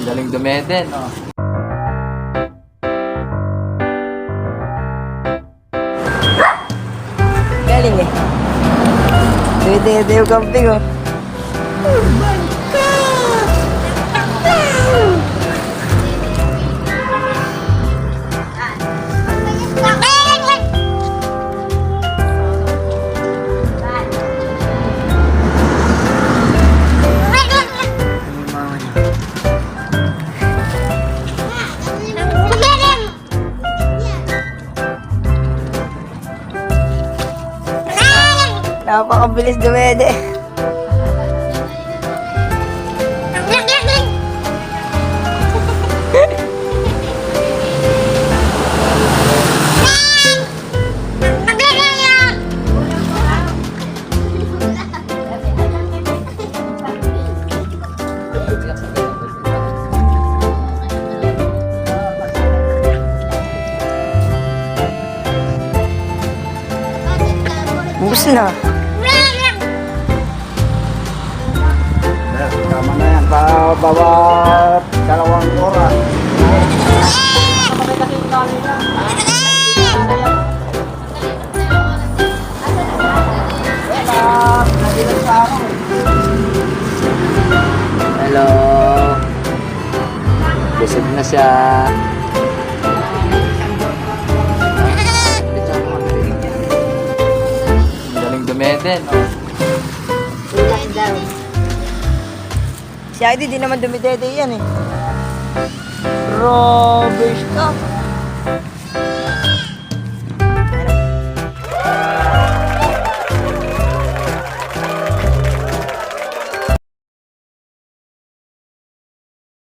Ang Galing dumede, no? Galing eh. Dede-dede yung camping oh. Napakabilis dumede. Bus na. Tama na yan. Pa, bawat dalawang oras. Hello. Busog na siya. Ang Galing dumede, no? Si Heidi di naman dumidede yan eh. Rubbish ka.